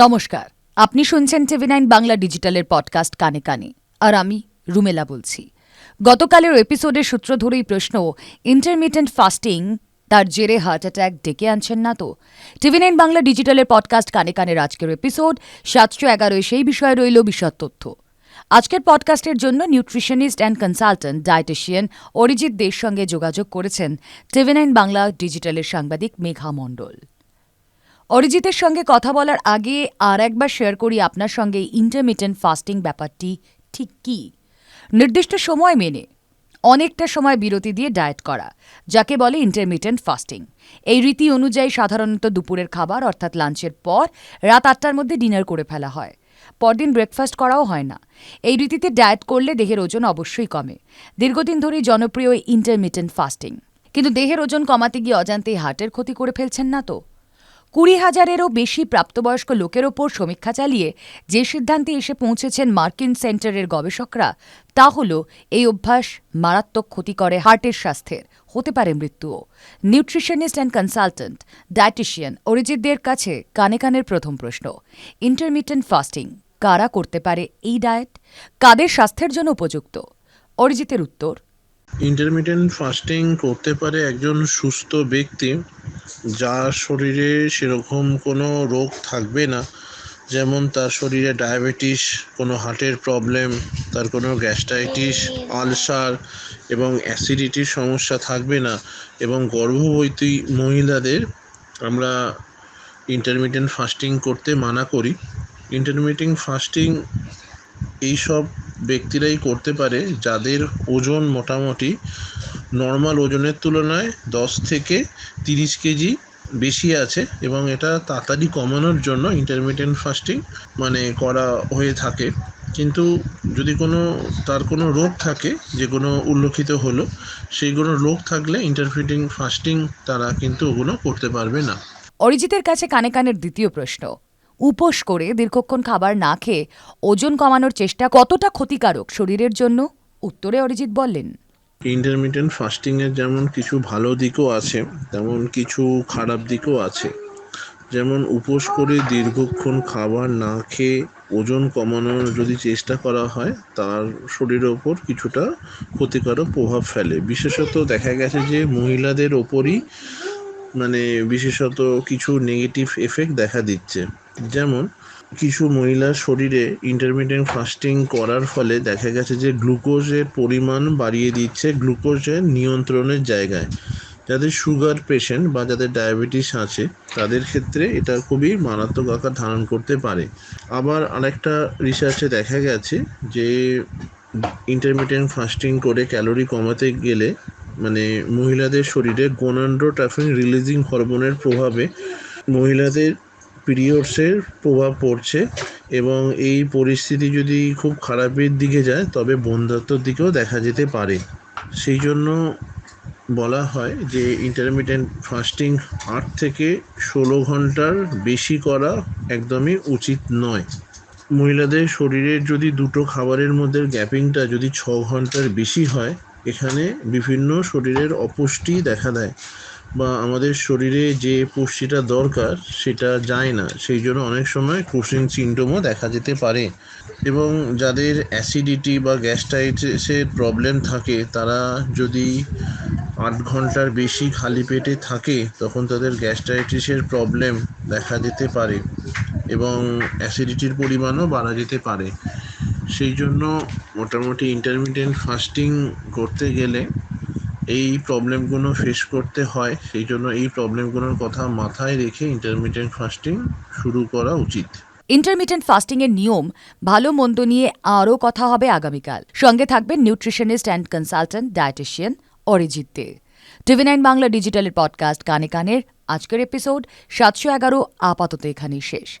নমস্কার, আপনি শুনছেন টিভি নাইন বাংলা ডিজিটালের পডকাস্ট কানে কানে। আর আমি রুমেলা বলছি। গতকালের এপিসোডের সূত্র ধরেই প্রশ্ন ইন্টারমিটেন্ট ফাস্টিং তার জেরে হার্ট অ্যাটাক ডেকে আনছেন না তো? টিভি নাইন বাংলা ডিজিটালের পডকাস্ট কানে কানের আজকের এপিসোড সাতশো এগারোয় সেই বিষয়ে রইল বিশদ তথ্য। আজকের পডকাস্টের জন্য nutritionist and consultant dietitian Arijit দের সঙ্গে যোগাযোগ করেছেন টিভি নাইন বাংলা ডিজিটালের সাংবাদিক মেঘা মণ্ডল। অরিজিতের সঙ্গে কথা বলার আগে আর একবার শেয়ার করি আপনার সঙ্গে ইন্টারমিটেন্ট ফাস্টিং ব্যাপারটি ঠিক কী? নির্দিষ্ট সময় মেনে, অনেকটা সময় বিরতি দিয়ে ডায়েট করা, যাকে বলে ইন্টারমিটেন্ট ফাস্টিং এই রীতি অনুযায়ী সাধারণত দুপুরের খাবার অর্থাৎ লাঞ্চের পর রাত আটটার মধ্যে ডিনার করে ফেলা হয়। পরদিন ব্রেকফাস্ট করাও হয় না। এই রীতিতে ডায়েট করলে দেহের ওজন অবশ্যই কমে। দীর্ঘদিন ধরেই জনপ্রিয় ইন্টারমিটেন্ট ফাস্টিং কিন্তু দেহের ওজন কমাতে গিয়ে অজান্তেই হার্টের ক্ষতি করে ফেলছেন না তো? কুড়ি হাজারেরও বেশি প্রাপ্তবয়স্ক লোকের ওপর সমীক্ষা চালিয়ে যে সিদ্ধান্তে এসে পৌঁছেছেন মার্কিন সেন্টারের গবেষকরা, তা হল এই অভ্যাস মারাত্মক ক্ষতি করে হার্টের স্বাস্থ্যের, হতে পারে মৃত্যুও। নিউট্রিশনিস্ট অ্যান্ড কনসালট্যান্ট, ডায়েটিশিয়ান অরিজিতদের কাছে কানে কানের প্রথম প্রশ্ন, ইন্টারমিটেন্ট ফাস্টিং কারা করতে পারে এই ডায়েট? কাদের স্বাস্থ্যের জন্য উপযুক্ত? অরিজিতের উত্তর ইন্টারমিডিয়েন্ট ফাস্টিং করতে পারে একজন সুস্থ ব্যক্তি যার শরীরে সেরকম কোনো রোগ থাকবে না, যেমন তার শরীরে ডায়াবেটিস, কোনো হার্টের প্রবলেম, তার কোনো গ্যাস্ট্রাইটিস, আলসার এবং অ্যাসিডিটির সমস্যা থাকবে না। এবং গর্ভবতী মহিলাদের আমরা ইন্টারমিডিয়েন্ট ফাস্টিং করতে মানা করি। ইন্টারমিডিয়েন্ট ফাস্টিং এইসব ব্যক্তিরাই করতে পারে যাদের ওজন মোটামুটি নর্মাল ওজনের তুলনায় দশ থেকে তিরিশ কেজি বেশি আছে এবং এটা তাড়াতাড়ি কমানোর জন্য ইন্টারমিডিয়েন্ট ফাস্টিং মানে করা হয়ে থাকে। কিন্তু যদি কোনো, তার কোনো রোগ থাকে, যে কোনো উল্লেখিত হলো সেইগুলো রোগ থাকলে ইন্টারমিডিয়েন্ট ফাস্টিং তারা কিন্তু ওগুলো করতে পারবে না। অরিজিতের কাছে কানে কানের দ্বিতীয় প্রশ্ন উপোস করে দীর্ঘক্ষণ খাবার না খেয়ে ওজন কমানোর চেষ্টা কতটা ক্ষতিকারক শরীরের জন্য? উত্তরে অরিজিৎ বললেন। ইন্টারমিডিয়েন্ট ফাস্টিংয়ের যেমন কিছু ভালো দিকও আছে, তেমন কিছু খারাপ দিকও আছে। যেমন উপোস করে দীর্ঘক্ষণ খাবার না খেয়ে ওজন কমানোর যদি চেষ্টা করা হয়, তার শরীরের ওপর কিছুটা ক্ষতিকারক প্রভাব ফেলে। বিশেষত দেখা গেছে যে মহিলাদের ওপরই মানে বিশেষত কিছু নেগেটিভ এফেক্ট দেখা দিচ্ছে। যেমন, কিছু মহিলার শরীরে ইন্টারমিডিয়েন্ট ফাস্টিং করার ফলে দেখা গেছে যে গ্লুকোজের পরিমাণ বাড়িয়ে দিচ্ছে গ্লুকোজের নিয়ন্ত্রণের জায়গায়। যাদের সুগার পেশেন্ট বা যাদের ডায়াবেটিস আছে, তাদের ক্ষেত্রে এটা খুবই মারাত্মক আকার ধারণ করতে পারে। আবার আরেকটা রিসার্চে দেখা গেছে যে ইন্টারমিডিয়েন্ট ফাস্টিং করে ক্যালোরি কমাতে গেলে মানে মহিলাদের শরীরে গোনান্ড্রোট্রাফিন রিলিজিং হরমোনের প্রভাবে মহিলাদের পিরিয়ডসের প্রভাব পড়ছে এবং এই পরিস্থিতি যদি খুব খারাপের দিকে যায়, তবে বন্ধাত্মর দিকেও দেখা যেতে পারে। সেই জন্য বলা হয় যে ইন্টারমিডিয়েন্ট ফাস্টিং আট থেকে ষোলো ঘণ্টার বেশি করা একদমই উচিত নয়। মহিলাদের শরীরের যদি দুটো খাবারের মধ্যে গ্যাপিংটা যদি ছ ঘণ্টার বেশি হয় এখানে বিভিন্ন শরীরের অপুষ্টি দেখা দেয় বা আমাদের শরীরে যে পুষ্টিটা দরকার সেটা যায় না। সেই জন্য অনেক সময় ক্রুশিং সিমটমও দেখা যেতে পারে। এবং যাদের অ্যাসিডিটি বা গ্যাস্ট্রাইটিসের প্রবলেম থাকে, তারা যদি আট ঘণ্টার বেশি খালি পেটে থাকে, তখন তাদের গ্যাস্ট্রাইটিসের প্রবলেম দেখা যেতে পারে এবং অ্যাসিডিটির পরিমাণও বাড়া যেতে পারে। সেই জন্য মোটামুটি ইন্টারমিডিয়েন্ট ফাস্টিং করতে গেলে এই প্রবলেমগুলো ফেস করতে হয়। সেই জন্য এই প্রবলেমগুলোর কথা মাথায় রেখে ইন্টারমিডিয়েন্ট ফাস্টিং শুরু করা উচিত। ইন্টারমিটেন্ট ফাস্টিং এর নিয়ম ভালো মন্দ নিয়ে আরও কথা হবে আগামীকাল। সঙ্গে থাকবেন nutritionist and consultant dietitian Arijit De. TV nine Bangla ডিজিটালের podcast কানে কানের। আজকের এপিসোড সাতশো এগারো, আপাতত এখানেই শেষ।